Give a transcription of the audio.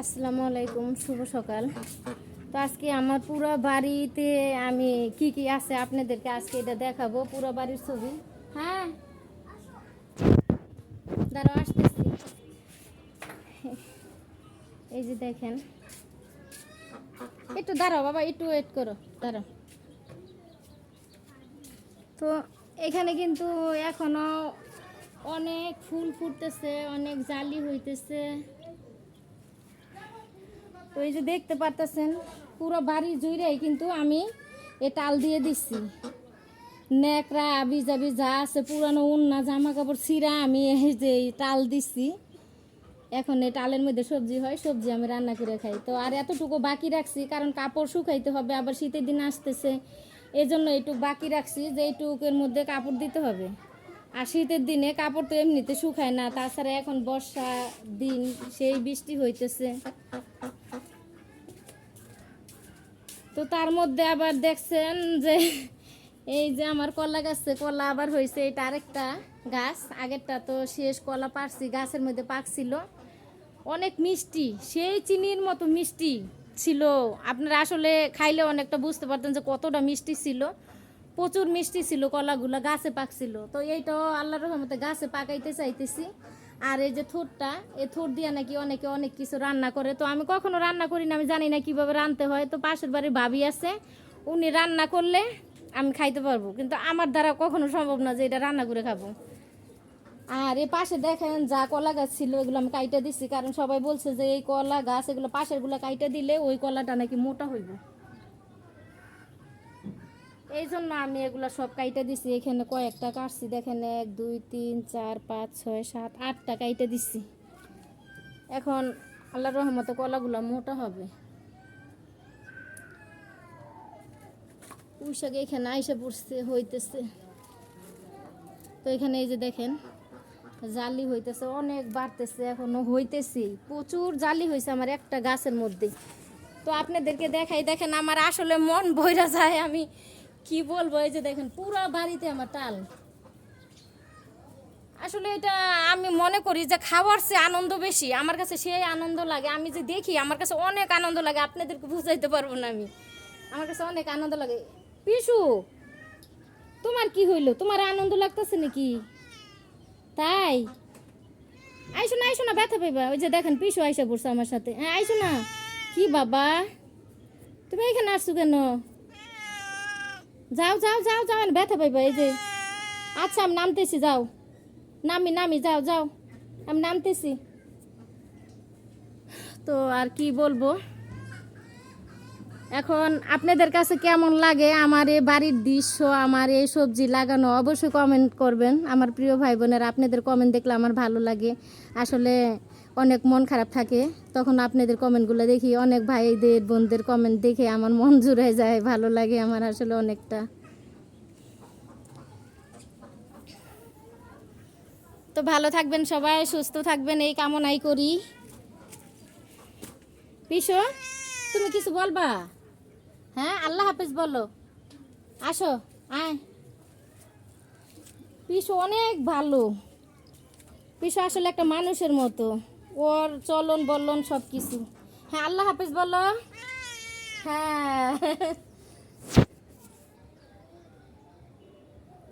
আসসালামু আলাইকুম, শুভ সকাল। তো আজকে আমার পুরো বাড়িতে আমি কি কি আছে আপনাদেরকে আজকে এটা দেখাবো, পুরো বাড়ির ছবি। হ্যাঁ? দাঁড়াও, আসতেছি। এই যে দেখেন। একটু দাঁড়াও বাবা, একটু ওয়েট করো, দাঁড়াও। তো এখানে কিন্তু এখনও অনেক ফুল ফুটতেছে, অনেক জালি হইতেছে। তো এই যে দেখতে পারতেছেন, পুরো বাড়ি জুড়েই কিন্তু আমি এ টাল দিয়ে দিচ্ছি নেকড়া বিজাবি যা আছে, পুরানো উন্না জামা কাপড় ছিঁড়া আমি এই যে টাল দিচ্ছি এখন এই টালের মধ্যে সবজি হয়, সবজি আমি রান্না করে খাই। তো আর এতটুকু বাকি রাখছি, কারণ কাপড় শুকাইতে হবে, আবার শীতের দিন আসতেছে। এই জন্য এইটুক বাকি রাখছি, যে এইটুকের মধ্যে কাপড় দিতে হবে। আর শীতের দিনে কাপড় তো এমনিতে শুকায় না, তাছাড়া এখন বর্ষা দিন, সেই বৃষ্টি হইতেছে। তো তার মধ্যে আবার দেখছেন যে এই যে আমার কলা গাছে কলা আবার হয়েছে, এটা আরেকটা গাছ। আগেরটা তো শেষ কলা পারছি গাছের মধ্যে পাকছিল। অনেক মিষ্টি, সেই চিনির মতো মিষ্টি ছিল। আপনারা আসলে খাইলে অনেকটা বুঝতে পারতেন যে কতটা মিষ্টি ছিল। প্রচুর মিষ্টি ছিল কলাগুলো, গাছে পাকছিল। তো এইটাও আল্লাহর রহমতে গাছে পাকাইতে চাইতেছি। আর এই যে থোরটা, এই থোর দিয়ে নাকি অনেকে অনেক কিছু রান্না করে। তো আমি কখনো রান্না করি না, আমি জানি না কীভাবে রানতে হয়। তো পাশের বাড়ির ভাবি আছে, উনি রান্না করলে আমি খাইতে পারব। কিন্তু আমার দ্বারা কখনো সম্ভব না যে এটা রান্না করে খাব। আর এ পাশে দেখেন যা কলা গাছ ছিল, এগুলো আমি কাইটা দিচ্ছি কারণ সবাই বলছে যে এই কলা গাছ, এগুলো পাশেরগুলো কাইটা দিলে ওই কলাটা নাকি মোটা হইব। এই জন্য আমি এগুলো সব কাইটা দিছি। এখানে কয়েকটা কাটছি, দেখেন এক, দুই, তিন, চার, পাঁচ, ছয়, সাত, আটটা কাইটা দিচ্ছি এখন আল্লাহর রহমতে কলাগুলো মোটা হবে। পুঁইশাক এখানে আইসা পড়ছে, হইতেছে। তো এখানে এই যে দেখেন, জালি হইতেছে, অনেক বাড়তেছে, এখনও হইতেছি প্রচুর জালি হয়েছে আমার একটা গাছের মধ্যে। তো আপনাদেরকে দেখাই, দেখেন আমার আসলে মন বইরা যায়, আমি কি বলব, এই যে দেখেন, পুরো বাড়িতে আমার টাল আসলে এটা আমি মনে করি যে খাওয়ার চেয়ে আনন্দ বেশি। আমার কাছে সেই আনন্দ লাগে। আমি যে দেখি, আমার কাছে অনেক আনন্দ লাগে। আপনাদেরকে বুঝাইতে পারব না আমি। আমার কাছে অনেক আনন্দ লাগে। পিসু, তোমার কি হইল? তোমার আনন্দ লাগতেছে নাকি? তাই? আইসো না আইসো না, ব্যথা পাইবা। ওই যে দেখেন, পিসু আইসা পড়ছে আমার সাথে। হ্যাঁ আইসো না। কি বাবা? তুমি এখানে আসছো কেন? যাও যাও যাও যাও ব্যথা পাইবা, এই যে। আচ্ছা আমি নামতেছি, যাও। নামি নামি, যাও যাও। আমি নামতেছি। তো আর কি বলব? এখন আপনাদের কাছে কেমন লাগে? আমার এই বাড়ির দৃশ্য, আমার এই সবজি লাগানো, অবশ্যই কমেন্ট করবেন। আমার প্রিয় ভাই বোনেরা, আপনাদের কমেন্ট দেখলে আমার ভালো লাগে। আসলে অনেক মন খারাপ থাকে। তখন আপনাদের কমেন্টগুলো দেখি, অনেক ভাইদের, বোনদের কমেন্ট দেখে আমার মন জুড়ে যায়, ভালো লাগে আমার আসলে অনেকটা। তো ভালো থাকবেন সবাই, সুস্থ থাকবেন, এই কামনাই করি। পিসো, তুমি কিছু বলবা? হ্যাঁ আল্লাহ হাফিজ বলো। আসো, আয়। পিসু অনেক ভালো। পিসু আসলে একটা মানুষের মতো। ওর চলন বলন সব কিছু হ্যাঁ আল্লাহ হাফিজ বলো। হ্যাঁ।